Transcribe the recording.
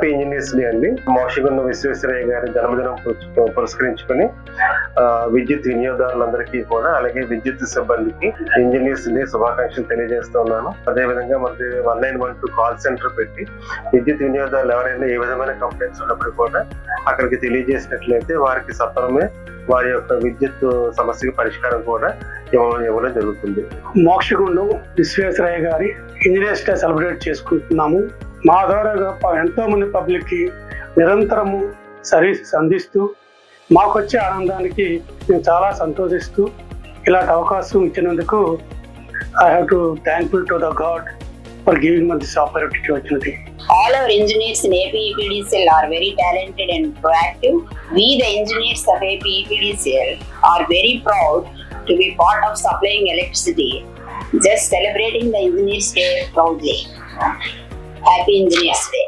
Happy engineers day అండి. మోషగుండ విశ్వేశ్వరయ్య గారి జన్మదినం పురస్కరించుకొని విద్యుత్ వినియోగదారులందరికీ కూడా అలాగే విద్యుత్ సిబ్బందికి ఇంజనీర్స్ డే శుభాకాంక్షలు తెలియజేస్తున్నాను అదేవిధంగా మనకి one nine one two call centre పెట్టి విద్యుత్ వినియోగదారులు ఎవరైనా ఏ విధమైన కంప్లైంట్స్ ఉన్నప్పుడు కూడా అక్కడికి తెలియజేసినట్లయితే వారికి సత్వరమే వారి యొక్క విద్యుత్ సమస్యకి పరిష్కారం కూడా ఇవ్వడం ఇవ్వడం జరుగుతుంది. మోక్షగుండం విశ్వేశ్వరయ్య గారి ఇంజనీర్స్ డే సెలబ్రేట్ చేసుకుంటున్నాము. మా ద్వారా ఎంతో మంది పబ్లిక్కి నిరంతరము సర్వీస్ అందిస్తూ మాకొచ్చే ఆనందానికి మేము చాలా సంతోషిస్తూ ఇలాంటి అవకాశం ఇచ్చినందుకు I have to thankful to the God for giving man this opportunity వచ్చినది all our engineers in APEPDCL are very talented and proactive we the engineers of APEPDCL are very proud to be part of supplying electricity just celebrating the engineers day proudly Happy Engineers Day.